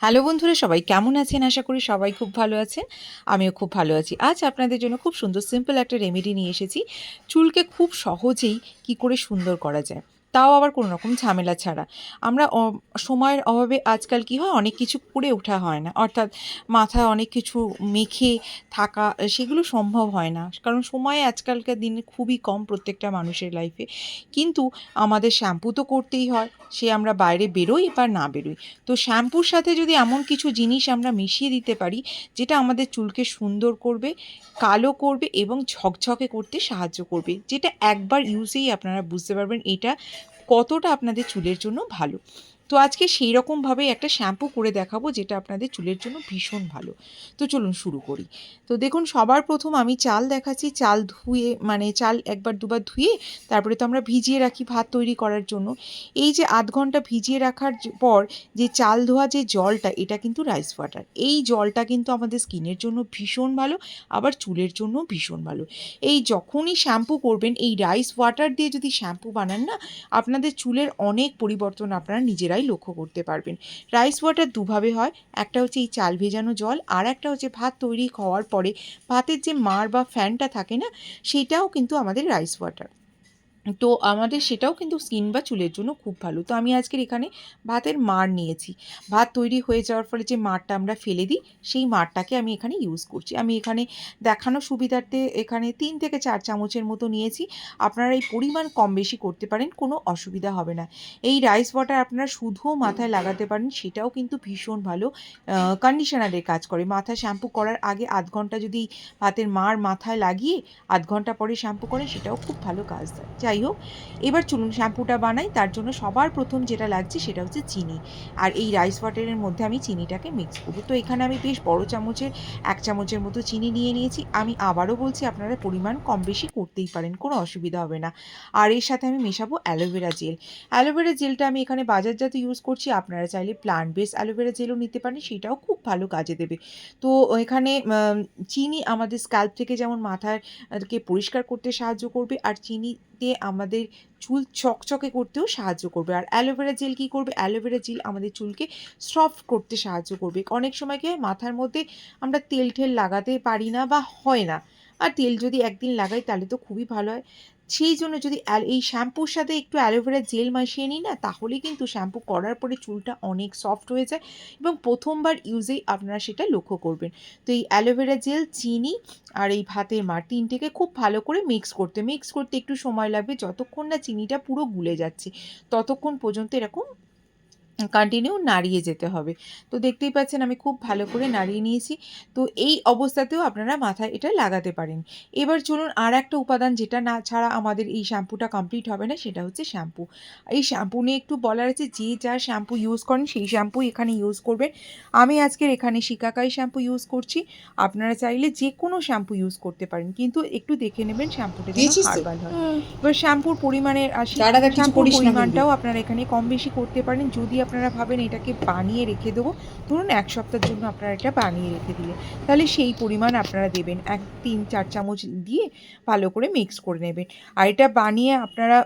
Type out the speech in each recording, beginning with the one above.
Hello বন্ধুরা, সবাই কেমন আছেন? আশা করি সবাই খুব ভালো আছেন। আমিও খুব ভালো আছি। আজ আপনাদের জন্য খুব সুন্দর সিম্পল একটা রেমেডি নিয়ে এসেছি। চুলকে খুব সহজেই কি করে সুন্দর করা যায়। তাও আবার কোনো রকম ঝামেলা ছাড়া। আমরা সময়ের অভাবে আজকাল কি হয়, অনেক কিছু করে ওঠা হয় না। অর্থাৎ মাথায় অনেক কিছু মেখে থাকা সেগুলো সম্ভব হয় না। কারণ সময় আজকালকার দিনে খুবই কম প্রত্যেকটা মানুষের লাইফে কিন্তু আমাদের শ্যাম্পু তো করতেই হয়, সে আমরা বাইরে বেরোই বা না বেরোই। তো শ্যাম্পুর সাথে যদি এমন কিছু জিনিস আমরা মিশিয়ে দিতে পারি, যেটা আমাদের চুলকে সুন্দর করবে, কালো করবে এবং ঝকঝকে করতে সাহায্য করবে, যেটা একবার ইউজেই আপনারা বুঝতে পারবেন, এটা কতটা আপনাদের চুলের জন্য ভালো? তো আজকে সেই রকমভাবে একটা শ্যাম্পু করে দেখাবো, যেটা আপনাদের চুলের জন্য ভীষণ ভালো। তো চলুন শুরু করি। তো দেখুন, সবার প্রথম আমি চাল দেখাচ্ছি। চাল ধুয়ে মানে চাল একবার দুবার ধুয়ে, তারপরে তো আমরা ভিজিয়ে রাখি ভাত তৈরি করার জন্য। এই যে আধ ঘণ্টা ভিজিয়ে রাখার পর যে চাল ধোয়া যে জলটা, এটা কিন্তু রাইস ওয়াটার এই জলটা কিন্তু আমাদের স্কিনের জন্য ভীষণ ভালো, আবার চুলের জন্য ভীষণ ভালো। এই যখনই শ্যাম্পু করবেন, এই রাইস ওয়াটার দিয়ে যদি শ্যাম্পু বানান না, আপনাদের চুলের অনেক পরিবর্তন আপনারা নিজেরাই লক্ষ্য করতে পারবেন। রাইস ওয়াটার দুভাবে হয়, একটা হচ্ছে এই চাল ভেজানো জল আর একটা হচ্ছে ভাত তৈরি হওয়ার পরে ভাতের যে মার বা ফ্যানটা থাকে না, সেটাও কিন্তু আমাদের রাইস ওয়াটার তো আমাদের সেটাও কিন্তু স্কিন বা চুলের জন্য খুব ভালো। তো আমি আজকের এখানে ভাতের মার নিয়েছি। ভাত তৈরি হয়ে যাওয়ার ফলে যে মারটা আমরা ফেলে দিই, সেই মারটাকে আমি এখানে ইউজ করছি। আমি এখানে দেখানো সুবিধার্থে এখানে তিন থেকে চার চামচের মতো নিয়েছি। আপনারা এই পরিমাণ কম বেশি করতে পারেন, কোনো অসুবিধা হবে না। এই রাইস ওয়াটার আপনারা শুধুও মাথায় লাগাতে পারেন, সেটাও কিন্তু ভীষণ ভালো কন্ডিশনারের কাজ করে। মাথায় শ্যাম্পু করার আগে আধ ঘণ্টা যদি ভাতের মার মাথায় লাগিয়ে আধ ঘণ্টা পরে শ্যাম্পু করেন, সেটাও খুব ভালো কাজ দেয়। যাই হোক, এবার চলুন শ্যাম্পুটা বানাই। তার জন্য সবার প্রথম যেটা লাগছে সেটা হচ্ছে চিনি। আর এই রাইস ওয়াটারের মধ্যে আমি চিনিটাকে মিক্স করব। তো এখানে আমি বেশ বড় চামচের, এক চামচের মতো চিনি নিয়ে নিয়েছি। আমি আবারও বলছি, আপনারা পরিমাণ কম বেশি করতেই পারেন, কোনো অসুবিধা হবে না। আর এর সাথে আমি মেশাবো অ্যালোভেরা জেল অ্যালোভেরা জেলটা আমি এখানে বাজারজাত ইউজ করছি। আপনারা চাইলে প্লান্ট বেস অ্যালোভেরা জেলও নিতে পারেন, সেটাও খুব ভালো কাজে দেবে। তো এখানে চিনি আমাদের স্ক্যাল্প থেকে যেমন মাথার কে পরিষ্কার করতে সাহায্য করবে, আর চিনিতে আমাদের চুল চকচকে করতেও সাহায্য করবে। আর অ্যালোভেরা জেল কী করবে? অ্যালোভেরা জেল আমাদের চুলকে সফট করতে সাহায্য করবে। অনেক সময় কি মাথার মধ্যে আমরা তেল ঠেল লাগাতে পারি না বা হয় না। আর তেল যদি একদিন লাগাই, তাহলে তো খুবই ভালো হয়। সেই জন্য যদি এই শ্যাম্পুর সাথে একটু অ্যালোভেরা জেল মাসিয়ে নিই না, তাহলে কিন্তু শ্যাম্পু করার পরে চুলটা অনেক সফট হয়ে যায় এবং প্রথমবার ইউজেই আপনারা সেটা লক্ষ্য করবেন। তো এই অ্যালোভেরা জেল, চিনি আর এই ভাতের মার তিনটেকে খুব ভালো করে মিক্স করতে মিক্স করতে একটু সময় লাগবে, যতক্ষণ না চিনিটা পুরো গুলে যাচ্ছে, ততক্ষণ পর্যন্ত এরকম কন্টিনিউ নাড়িয়ে যেতে হবে। তো দেখতেই পাচ্ছেন আমি খুব ভালো করে নাড়িয়ে নিয়েছি। তো এই অবস্থাতেও আপনারা মাথায় এটা লাগাতে পারেন। এবার চলুন আর একটা উপাদান যেটা না ছাড়া আমাদের এই শ্যাম্পুটা কমপ্লিট হবে না সেটা হচ্ছে শ্যাম্পু। এই শ্যাম্পু নিয়ে একটু বলার আছে যে যা শ্যাম্পু ইউজ করেন সেই শ্যাম্পু এখানে ইউজ করবেন। আমি আজকের এখানে শিকাকাই শ্যাম্পু ইউজ করছি। আপনারা চাইলে যে কোনো শ্যাম্পু ইউজ করতে পারেন কিন্তু একটু দেখে নেবেন শ্যাম্পুটা যেন হার্বাল হয়। এবার শ্যাম্পুর পরিমাণের আসি শ্যাম্পুর। পরিমাণটাও আপনারা এখানে কম বেশি করতে পারেন। যদি আপনারা ভাবেন এটাকে বানিয়ে রেখে দেবো? ধরুন এক সপ্তাহের জন্য আপনারা এটা বানিয়ে রেখে দিলে তাহলে সেই পরিমাণ আপনারা দেবেন। এক, তিন, চার চামচ দিয়ে ভালো করে মিক্স করে নেবেন। আর এটা বানিয়ে আপনারা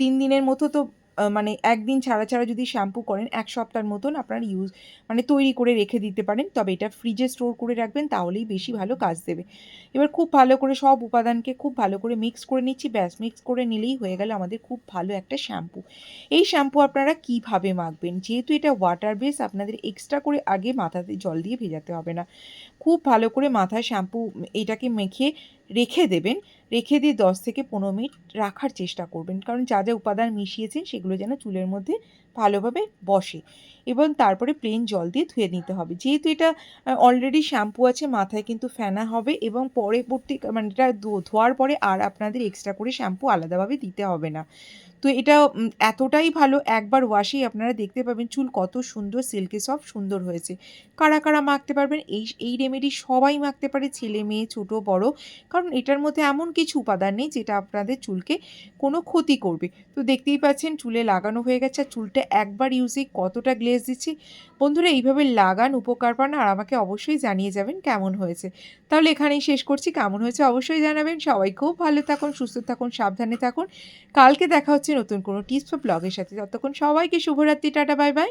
তিন দিনের মতো তো মানে একদিন ছাড়া ছাড়া যদি শ্যাম্পু করেন, এক সপ্তাহের মতন আপনার ইউজ মানে তৈরি করে রেখে দিতে পারেন। তবে এটা ফ্রিজে স্টোর করে রাখবেন, তাহলেই বেশি ভালো কাজ দেবে। এবার খুব ভালো করে সব উপাদানকে খুব ভালো করে মিক্স করে নিচ্ছি, ব্যাস মিক্স করে নিলেই হয়ে গেল আমাদের খুব ভালো একটা শ্যাম্পু এই শ্যাম্পু আপনারা কীভাবে মাখবেন? যেহেতু এটা ওয়াটার বেস আপনাদের এক্সট্রা করে আগে মাথাতে জল দিয়ে ভেজাতে হবে না। খুব ভালো করে মাথায় শ্যাম্পু এটাকে মেখে রেখে দেবেন। রেখে দিয়ে দশ থেকে পনেরো মিনিট রাখার চেষ্টা করবেন। কারণ যা যা উপাদান মিশিয়েছেন সেগুলো যেন চুলের মধ্যে ভালোভাবে বসে এবং তারপরে প্লেন জল দিয়ে ধুয়ে নিতে হবে। যেহেতু এটা অলরেডি শ্যাম্পু আছে, মাথায় কিন্তু ফেনা হবে এবং পরবর্তী মানে এটা ধোয়ার পরে আর আপনাদের এক্সট্রা করে শ্যাম্পু আলাদাভাবে দিতে হবে না। তো এটা এতটাই ভালো, একবার ওয়াশেই আপনারা দেখতে পাবেন চুল কত সুন্দর সিল্কি সব সুন্দর হয়েছে। কারা কারা মাখতে পারবেন, এই এই রেমেডি সবাই মাখতে পারে, ছেলে মেয়ে, ছোটো, বড়। কারণ এটার মধ্যে এমন কিছু উপাদান নেই, যেটা আপনাদের চুলকে কোনো ক্ষতি করবে। তো দেখতেই পাচ্ছেন, চুলে লাগানো হয়ে গেছে চুলটা একবার ইউজে কতটা গ্লেজ দিচ্ছি? বন্ধুরা, এইভাবে লাগান উপকার পান আর আমাকে অবশ্যই জানিয়ে যাবেন কেমন হয়েছে। তাহলে এখানেই শেষ করছি। কেমন হয়েছে অবশ্যই জানাবেন। সবাই খুব ভালো থাকুন, সুস্থ থাকুন, সাবধানে থাকুন। কালকে দেখা হচ্ছে নতুন কোনো টিপস বা ব্লগের সাথে। ততক্ষণ সবাইকে শুভরাত্রি, টাটা বাই বাই